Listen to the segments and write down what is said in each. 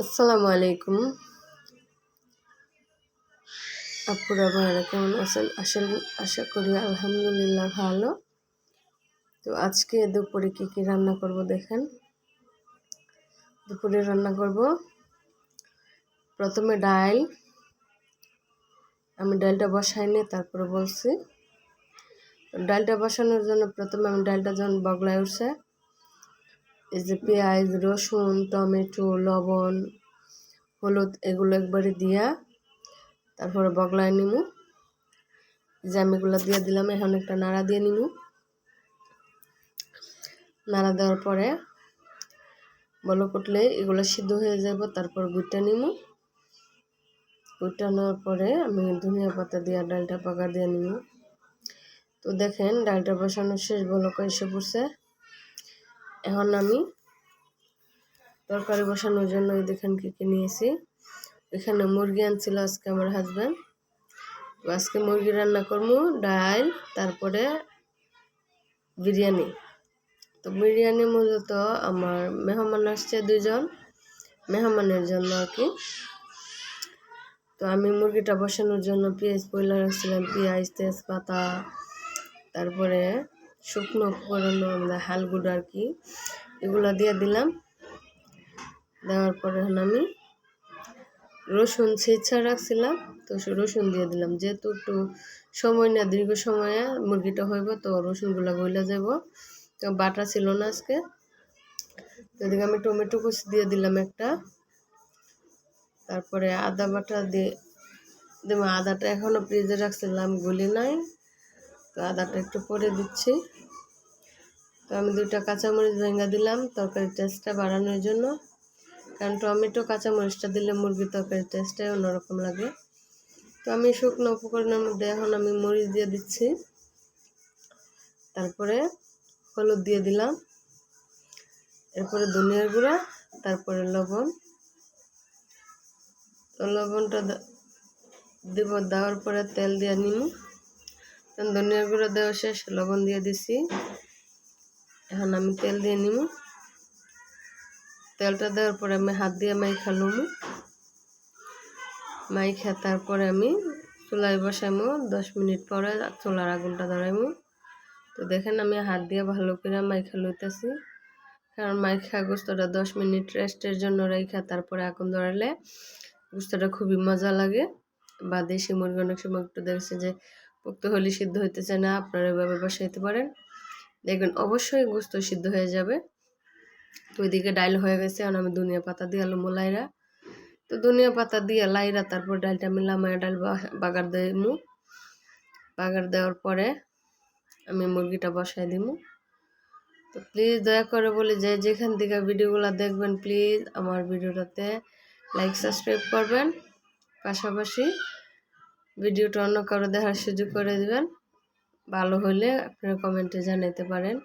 আসসালামু আলাইকুম। আপুরা ভাইরা কেমন আছেন? আসলে আশা করি আলহামদুলিল্লাহ ভালো। তো আজকে দুপুরে কী কী রান্না করব দেখেন। দুপুরে রান্না করব প্রথমে ডাল আমি ডালটা বসাইনি তারপরে বলছি। ডালটা বসানোর জন্য প্রথমে আমি ডালটা যখন বগলায় উঠছে এই যে পেঁয়াজ, রসুন, টমেটো, লবণ, হলুদ এগুলো একবারে দিয়া তারপরে বগলায় নিমু। এগুলো দিয়ে দিলাম, এখন একটা নাড়া দিয়ে নিমু। নাড়া দেওয়ার পরে বলো কুটলে এগুলো সিদ্ধ হয়ে যাব, তারপর গুইটা নিমু। গুইটা নেওয়ার পরে আমি ধনিয়া পাতা দিয়ে, ডালটা পাকা দিয়ে নিমু। তো দেখেন, ডালটা বসানো শেষ বলো এসে পড়ছে। এখন আমি তরকারি বসানোর জন্য দেখেন কী কী নিয়েছি। এখানে মুরগি আনছিল আজকে আমার হাজব্যান্ড আজকে মুরগি রান্না করব, ডাল, তারপরে বিরিয়ানি। তো বিরিয়ানি মূলত আমার মেহমান আসছে দুজন মেহমানের জন্য আর কি। তো আমি মুরগিটা বসানোর জন্য পেঁয়াজ পয়লা রাখছিলাম, পেঁয়াজ, তেজপাতা, তারপরে শুকনো উপকরণ আমাদের হালগুড় আর কি, এগুলো দিয়ে দিলাম। দেওয়ার পরে হলো আমি রসুন ছেঁচা রাখছিলাম, তো রসুন দিয়ে দিলাম। যেহেতু একটু সময় না, দীর্ঘ সময়ে মুরগিটা হইব, তো রসুনগুলো গইলে যাব তো বাটা ছিল না আজকে। তো এদিকে আমি টমেটো কুচি দিয়ে দিলাম একটা। তারপরে আদা বাটা দিয়ে দেবো আদাটা এখনও ফ্রিজে রাখছিলাম, গুলি নাই। তো আদাটা একটু পরে দিচ্ছি। তো আমি দুটা কাঁচামরিচ ভেঙে দিলাম তরকারির টেস্টটা বাড়ানোর জন্য। কারণ টমেটো, কাঁচামরিচটা দিলে মুরগির তরকারির টেস্টটাই অন্যরকম লাগে। তো আমি শুকনো উপকরণের মধ্যে এখন আমি মরিচ দিয়ে দিচ্ছি। তারপরে হলুদ দিয়ে দিলাম। এরপরে ধনিয়ার গুঁড়া, তারপরে লবণ। তো লবণটা দেব, দেওয়ার পরে তেল দিয়ে নিমু। ধনিয়ার গুঁড়া দেওয়া শেষ, লবণ দিয়ে দিছি। এখন আমি তেল দিয়ে নিমু। তেলটা দেওয়ার পরে আমি হাত দিয়ে মাইখা লুমু। মাইখা তারপরে আমি চুলায় বসাইমু, দশ মিনিট পরে চুলার আগুনটা ধরাইমু। তো দেখেন আমি হাত দিয়ে ভালো করে মাইখা লইতেছি। কারণ মাইখা গোস্তটা দশ মিনিট রেস্টের জন্য রেখা তারপরে আগুন ধরালে গোস্তটা খুবই মজা লাগে। বা দেশি মুরগি অনেক সময় একটু দেখছে যে পোক্ত হলে সিদ্ধ হইতেছে না, আপনারা এভাবে বসাইতে পারেন। দেখবেন অবশ্যই গোস্ত সিদ্ধ হয়ে যাবে। তো ওইদিকে ডাইল হয়ে গেছে, এখন আমি ধনিয়া পাতা দিয়ে আলু মোলাইরা। তো ধনিয়া পাতা দিয়ে লাইরা, তারপর ডালটা আমি লামায় ডাল বাগার দিমু। বাগার দেওয়ার পরে আমি মুরগিটা বসাই দিমু। তো প্লিজ দয়া করে বলি যে যেখান থেকে ভিডিওগুলো দেখবেন প্লিজ আমার ভিডিওটাতে লাইক সাবস্ক্রাইব করবেন। পাশাপাশি ভিডিওটা অন্য কারও দেখার সুযোগ করে দেবেন। ভালো হলে আপনারা কমেন্টে জানাতে পারেন।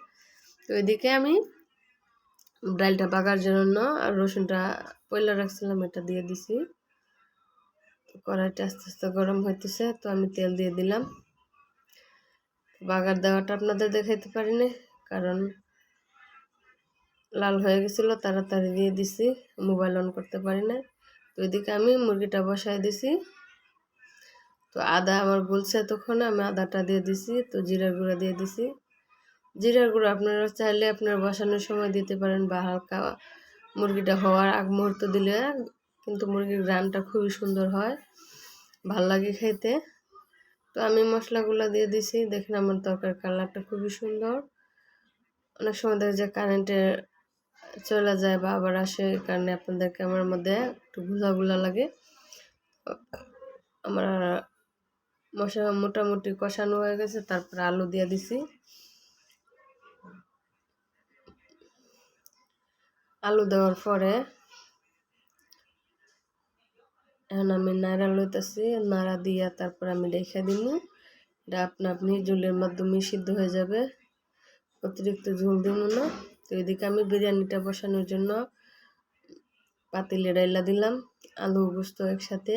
তো ওইদিকে আমি ডালটা পাকার জন্য আর রসুনটা পয়লা রাখছিলাম, এটা দিয়ে দিছি। কড়াইটা আস্তে আস্তে গরম হইতেছে, তো আমি তেল দিয়ে দিলাম। বাগার দেওয়াটা আপনাদের দেখাইতে পারিনি, কারণ লাল হয়ে গেছিল, তাড়াতাড়ি দিয়ে দিছি, মোবাইল অন করতে পারি না তো ওইদিকে আমি মুরগিটা বসাই দিছি। তো আদা আমার গুলছে তখন আমি আদাটা দিয়ে দিছি, তো জিরার গুঁড়া দিয়ে দিছি। জিরার গুঁড়ো আপনারা চাইলে আপনারা বসানোর সময় দিতে পারেন বা হালকা মুরগিটা হওয়ার আগ মুহূর্ত দিলে, কিন্তু মুরগির গ্রানটা খুবই সুন্দর হয়, ভালো লাগে খাইতে তো আমি মশলাগুলো দিয়ে দিছি, দেখেন আমার তরকার কালারটা খুবই সুন্দর। অনেক সময় দেখা যায় কারেন্টে চলে যায় বা আবার আসে কারণে আপনাদের ক্যামেরার মধ্যে একটু গুলা লাগে। আমার মশলা মোটামুটি কষানো হয়ে গেছে, তারপর আলু দিয়ে দিছি। আলু দেওয়ার পরে এখন আমি নাড়া লইতেছি, নাড়া দিয়া তারপর আমি রেখে দিব এটা আপনা আপনি ঝোলের মাধ্যমে সিদ্ধ হয়ে যাবে, অতিরিক্ত ঝোল দিব না। তো এদিকে আমি বিরিয়ানিটা বসানোর জন্য পাতিলে ডাইলা দিলাম, আলু গোস্ত একসাথে।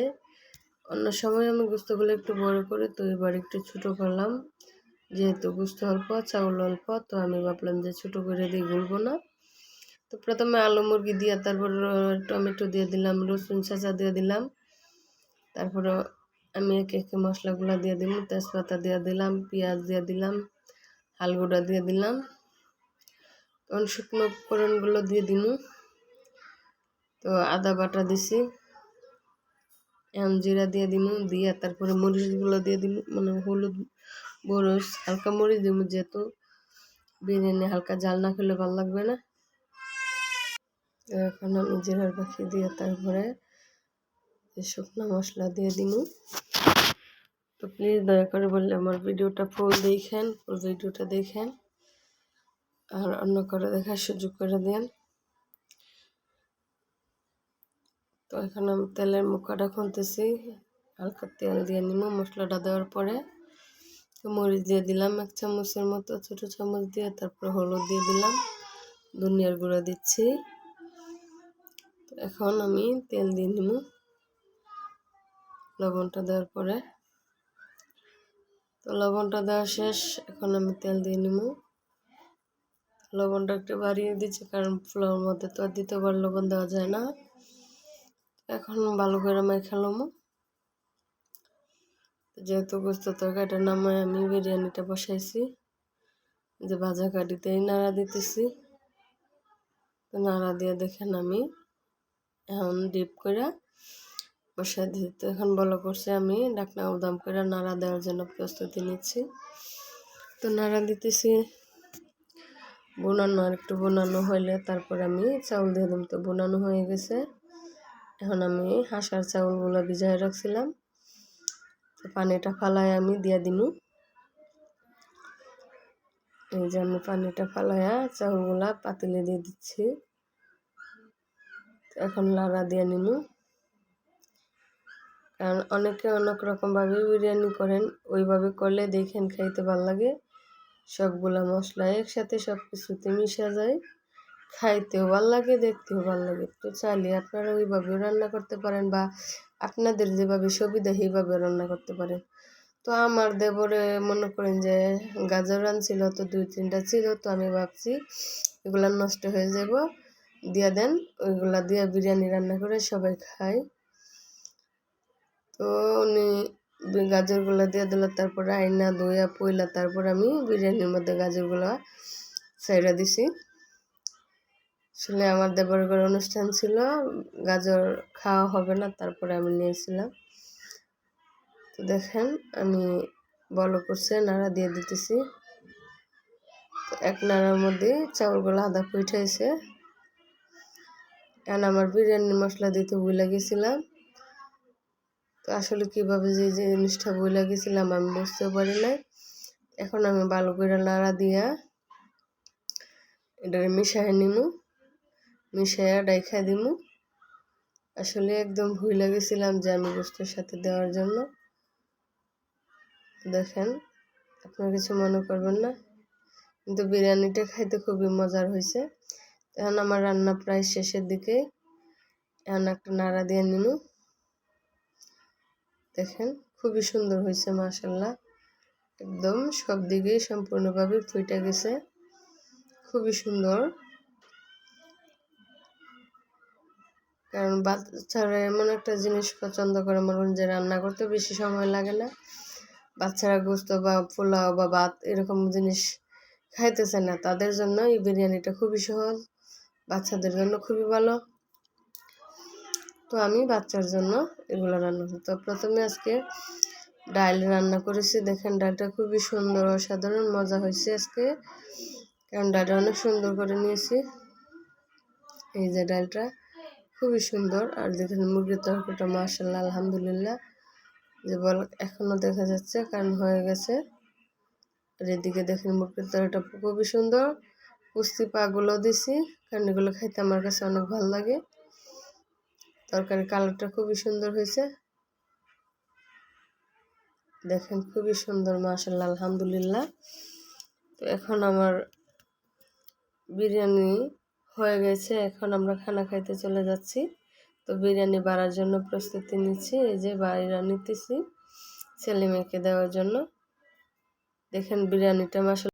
অন্য সময় আমি গুস্তগুলো একটু বড় করে তো এবার একটু ছোটো করলাম। যেহেতু গোস্ত অল্প, চাউল অল্প, তো আমি ভাবলাম যে ছোটো করে দিয়ে গুলবো না। তো প্রথমে আলু মুরগি দিয়ে, তারপর টমেটো দিয়ে দিলাম, রসুন চাচা দিয়ে দিলাম। তারপর আমি একে একে মশলাগুলো দিয়ে দিলাম, তেজপাতা দিয়ে দিলাম, পেঁয়াজ দিয়ে দিলাম হালগুড়া দিয়ে দিলাম। তখন শুকনো উপকরণগুলো দিয়ে দিন। তো আদা বাটা দিছি। জিরা দিয়ে দিমু, দিয়ে তারপরে মরিচগুলো দিয়ে দিমু মানে হলুদ মরিচ, হালকা মরিচ দিমু যেহেতু। বিরিয়ানি হালকা জাল না খেলে ভালো লাগবে না। এখন আমি জিরার পাখি দিয়ে তারপরে শুকনো মশলা দিয়ে দিমু। তো প্লিজ দয়া করে বললে আমার ভিডিওটা ফুল দেখেন ফুল ভিডিওটা দেখেন। আর অন্য করে দেখার সুযোগ করে দেন। তো এখন আমি তেলের মুখাটা খুলতেছি। হালকা তেল দিয়ে নিব মশলাটা দেওয়ার পরে মরিচ দিয়ে দিলাম, এক চামচের মতো, ছোটো চামচ দিয়ে, তারপর হলুদ দিয়ে দিলাম, ধনিয়ার গুঁড়ো দিচ্ছি। এখন আমি তেল দিয়ে নিব লবণটা দেওয়ার পরে। তো লবণটা দেওয়া শেষ, এখন আমি তেল দিয়ে নিব লবণটা একটু বাড়িয়ে দিচ্ছি, কারণ ফুলের মধ্যে তো আর দ্বিতীয়বার লবণ দেওয়া যায় না। এখন ভালো করে খেলাম যেহেতু গোস্ত তরকারিটার নামায় আমি বিরিয়ানিটা বসাইছি যে ভাজা কাঠিতেই নাড়া দিতেছি। তো নাড়া দিয়ে দেখেন আমি এখন ডিপ করে বসাই দিই তো এখন বলো করছে আমি ডাকনা উদাম করে নাড়া দেওয়ার জন্য প্রস্তুতি নিচ্ছি। তো নাড়া দিতেছি। বোনানো আর একটু বোনানো হইলে তারপর আমি চাউল দিয়ে দিলাম তো বোনানো হয়ে গেছে। এখন আমি হাঁসার চাউলগুলো ভিজায় রাখছিলাম। তো পানিটা ফালায় আমি দিয়ে দিনু এই যে আমি পানিটা ফালাইয়া চাউলগুলা পাতিলে দিয়ে দিচ্ছি। এখন লাড়া দিয়ে নিনু কারণ অনেকে অনেক রকমভাবে বিরিয়ানি করেন, ওইভাবে করলে দেখেন খাইতে ভালো লাগে সবগুলা মশলা একসাথে সব কিছুতে মিশা যায়। খাইতেও ভালো লাগে, দেখতেও ভালো লাগে। তো চাইলে আপনারা ওইভাবে রান্না করতে পারেন বা আপনাদের যেভাবে সুবিধা সেইভাবে রান্না করতে পারেন। তো আমার দেবরে মনে করেন যে গাজর ছিল তো দুই তিনটা ছিল, তো আমি ভাবছি এগুলা নষ্ট হয়ে যাব, দিয়া দেন, ওইগুলা দিয়ে বিরিয়ানি রান্না করে সবাই খায়। তো উনি গাজরগুলো দিয়ে দিল, তারপরে আইনা দইয়া পইলা, তারপর আমি বিরিয়ানির মধ্যে গাজরগুলো সাইডা দিছি। আসলে আমার দেবরগড় অনুষ্ঠান ছিল, গাজর খাওয়া হবে না, তারপরে আমি নিয়েছিলাম। তো দেখেন, আমি বলো করছে, নাড়া দিয়ে দিতেছি। এক নাড়ার মধ্যে চাউলগুলো আদা পিঠাইছে এখন আমার বিরিয়ানির মশলা দিতে ভুলে গেছিলাম। তো আসলে কীভাবে যে জিনিসটা ভুলে গেছিলাম আমি বুঝতেও পারি নাই। এখন আমি ভালো করে নাড়া দিয়া এটা মিশাই নিমু। মিশাইয়া ডাইখা দিমু। আসলে একদম ভুলে গেছিলাম যে আমি গোস্তের সাথে দেওয়ার জন্য। দেখেন, আপনার কিছু মনে করবেন না। কিন্তু বিরিয়ানিটা খাইতে খুবই মজার হয়েছে। এখন আমার রান্না প্রায় শেষের দিকে। এখন একটা নাড়া দিয়ে নিনু দেখেন, খুবই সুন্দর হয়েছে মাসাল্লাহ একদম সব দিকেই সম্পূর্ণভাবে ফুইটা গেছে। খুবই সুন্দর। কারণ বাচ্চারা এমন একটা জিনিস পছন্দ করে মনে যে রান্না করতে বেশি সময় লাগে না। বাচ্চারা গোস্ত বা পোলাও বা ভাত এরকম জিনিস খাইতেছে না। তাদের জন্য এই বিরিয়ানিটা খুবই সহজ, বাচ্চাদের জন্য খুবই ভালো। তো আমি বাচ্চার জন্য এগুলো রান্না করি। তো প্রথমে আজকে ডাল রান্না করেছি। দেখেন ডালটা খুবই সুন্দর, অসাধারণ মজা হয়েছে আজকে। কারণ ডালটা অনেক সুন্দর করে নিয়েছি। এই যে ডালটা। খুবই সুন্দর। আর দেখেন মুরগির তরকারিটা মার্শাল্লাহ আলহামদুলিল্লাহ। যে বল এখনও দেখা যাচ্ছে, কারণ হয়ে গেছে। আর এদিকে দেখেন মুরগির তরকারিটা খুবই সুন্দর। পুষ্টি পাগুলো দিছি, কারণ এগুলো খাইতে আমার কাছে অনেক ভালো লাগে। তরকারি কালারটা খুবই সুন্দর হয়েছে। দেখেন খুবই সুন্দর মাসাল্লাহ আলহামদুলিল্লাহ। তো এখন আমার বিরিয়ানি হয়ে গেছে, এখন আমরা খানা খাইতে চলে যাচ্ছি। তো বিরিয়ানি বাড়ার জন্য প্রস্তুতি নিচ্ছি, এই যে বাড়িরা নিতেছি ছেলে মেয়েকে দেওয়ার জন্য। দেখেন বিরিয়ানিটা মাসাল